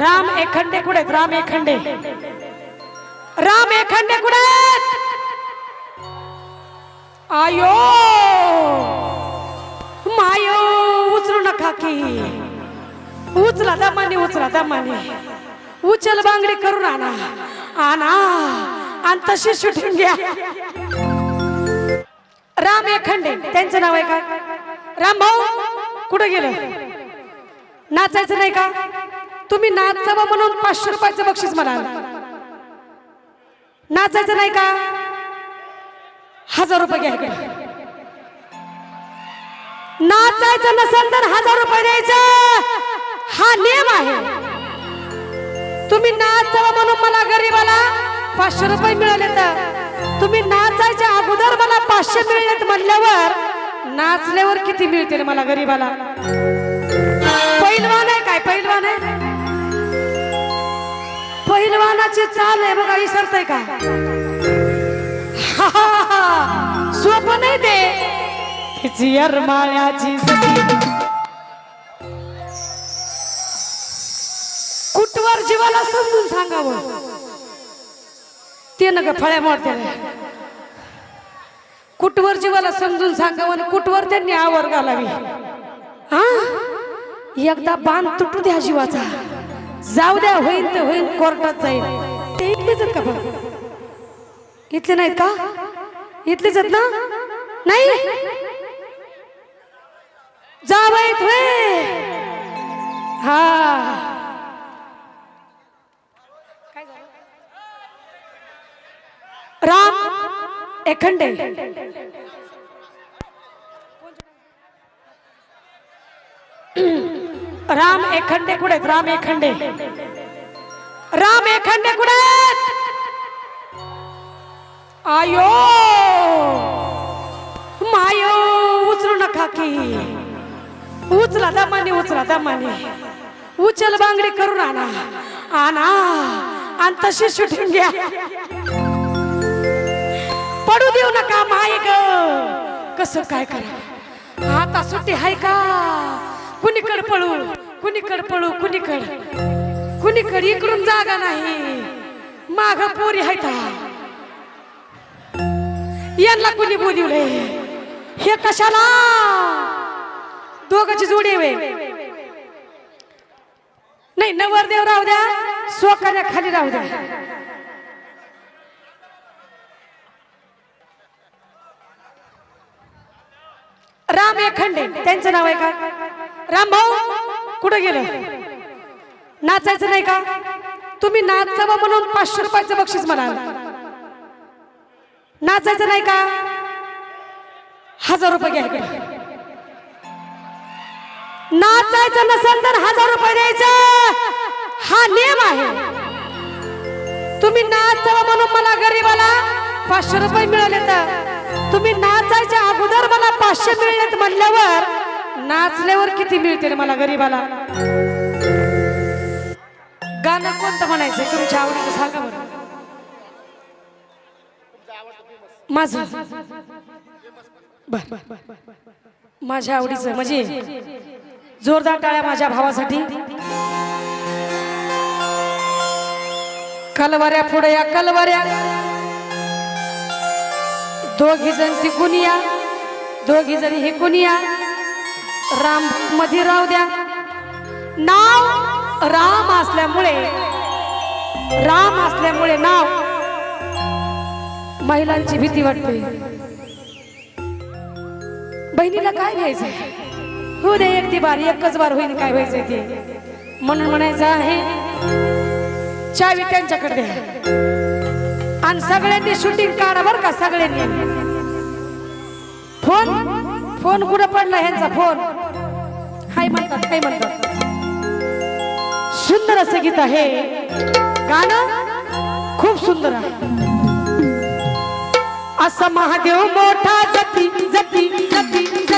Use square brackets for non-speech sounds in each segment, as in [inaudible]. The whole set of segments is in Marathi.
राम एखंडे कुठे आहेत? राम एखंडे. राम एखंडे कुठे आयो. मायो उचलू नका की. उचला दमाने उचला दमाने. उचल बांगडी करून आणा. आणा. आणि तशी शूटिंग घ्या. राम एखंडे. त्यांचं नाव आहे का? राम भाऊ कुठं गेले? नाचायचं नाही का? तुम्ही नाचावं म्हणून पाचशे रुपयाचं बक्षीस म्हणाल. नाचायचं नाही का? हजार रुपये घ्या इकडे. नाचायचं नसेल तर हजार रुपये द्यायचं. हा नियम आहे. तुम्ही नाचावं म्हणून मला गरीबाला पाचशे रुपये मिळाले तर तुम्ही नाचायच्या अगोदर मला पाचशे मिळलेत म्हणल्यावर नाचल्यावर किती मिळतील मला गरीबाला? पहिलवान आहे काय? पहिलवान आहे? पहिलवानाची चाल आहे बघा विसरतय का? [laughs] सोपं नाही ते. तिची अरमाळ्याची कुटवर जीवाला समजून सांगावं? ते नका फळ्या मोडते. कुटवर जीवाला समजून सांगावं आणि कुटवर त्यांनी आवर घालावी? हा? एकदा बांध तुटू द्या जीवाचा. जाऊ द्या होईल ते होईल कोर्टात जाईल ते इथलेच आहेत का बघ इथले नाहीत का? इथलेच आहेत ना? नाही? जावईत होय. हा. राम एखंडे. राम एखंडे कुठे आहेत? राम एखंडे. राम एखंडे कुठे आयो. मायो उचलू नका की. उचला दमाने उचला दमाने. उचल बांगडी करून आणा. आणा. आणि तशी शूटिंग घ्या. पडू देऊ नका माय ग. कसं काय करा? आता सुट्टी आहे का? कुणीकड पळू? कुणीकड पळू कुणीकड. कुणीकड इकडून जागा नाही. माघ पोरी आहेत यांना कुणी बोलिवले हे कशाला? दोघाची जोडी वे नाही नवरदेव राहू द्या स्वकार्या खाली राहू द्या. राम एखंडे त्यांचं नाव आहे का? राम भाऊ कुठं गेले? नाचायचं नाही का? तुम्ही नाचावं म्हणून पाचशे रुपयाचं बक्षीस म्हणाल. नाचायचं नाही का? हजार रुपये घ्या नाचायचं नसेल तर हजार रुपये द्यायचं. हा नियम आहे. तुम्ही नाचावं म्हणून मला गरीबाला पाचशे रुपये मिळाले तर तुम्ही नाचायच्या अगोदर मला पाचशे मिळलेत म्हणल्यावर नाचल्यावर किती मिळतील मला गरीबाला? गाणं कोणतं म्हणायचं तुमच्या आवडीचं सांगा बरं. माझं. बर माझ्या आवडीचं म्हणजे जोरदार टाळ्या माझ्या भावासाठी. कलवऱ्या पुढे या कलवऱ्या. दोघी जण तिकून या दोघी जण हिकून या राममध्ये राहू द्या. नाव राम असल्यामुळे राम असल्यामुळे नाव महिलांची भीती वाटते. बहिणीला काय घ्यायचं हो दे एक ती बार एकच बार होईल काय व्हायचंय ते? म्हणून म्हणायचं आहे चावी त्यांच्याकडे द्या. आणि सगळ्यांनी शूटिंग काढा बर का सगळ्यांनी. फोन फोन कुठं पडला ह्यांचा फोन? काय म्हणतात? काय म्हणतात? सुंदर असं गीत आहे. गाणं खूप सुंदर आहे. असा महादेव मोठा जती जती जती जती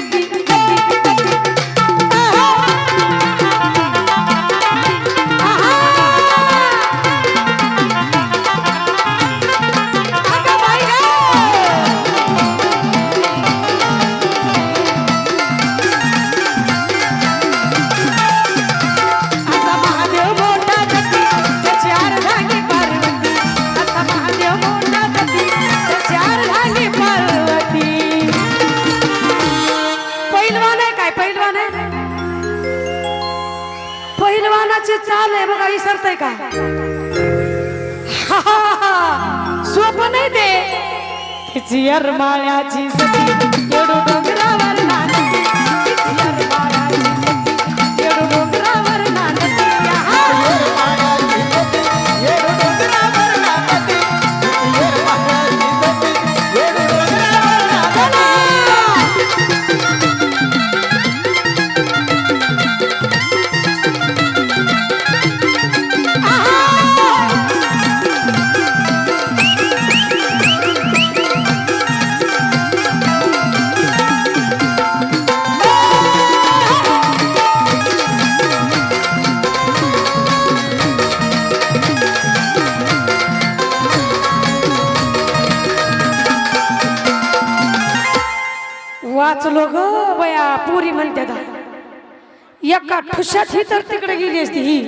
का? [laughs] स्वप्न नाही ते तिची अरमाळ्याची सती येडू डोंगरावर एका ठुशात ही तर तिकडे गेली असती ही.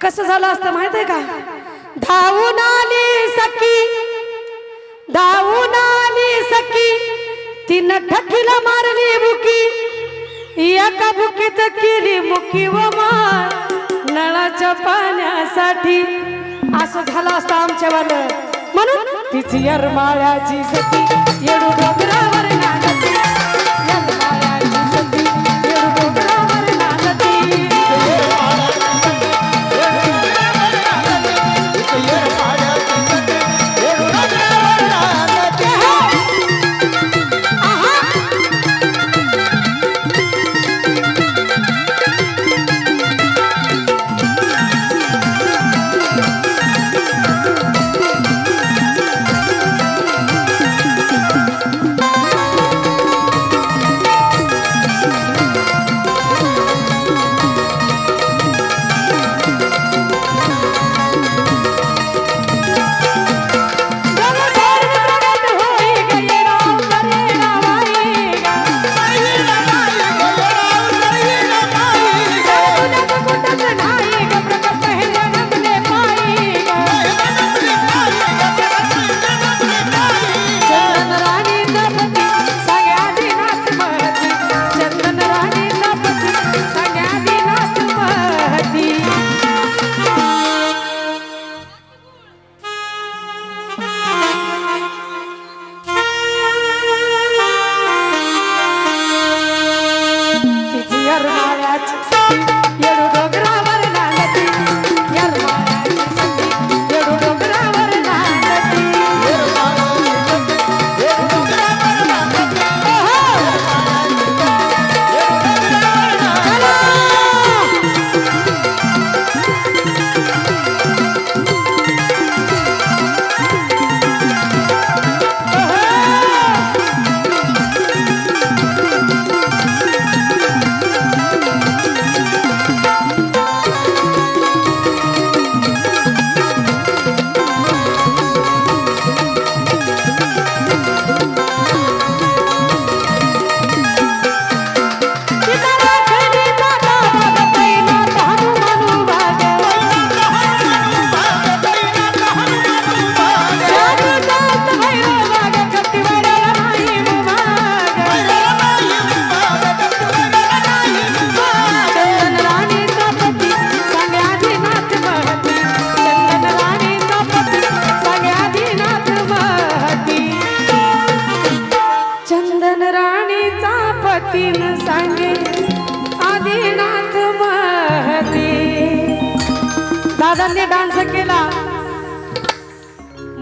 कसं झालं असतं माहीत आहे का? धावून आली सखी धावून आली सखी तिनं ठकीला मारली बुकी एका बुकीत केली मुकी व मार नळाच्या पाण्यासाठी. असं झालं असतं आमच्या म्हणून तिची यरमाळ्याची सखी येडू डोंगरावर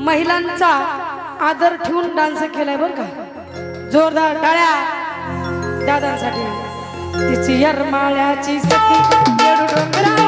महिलांचा आदर ठेवून डान्स केलाय बर का? जोरदार टाळ्या दादांसाठी. तिची यरमाळ्याची सती डोंगरा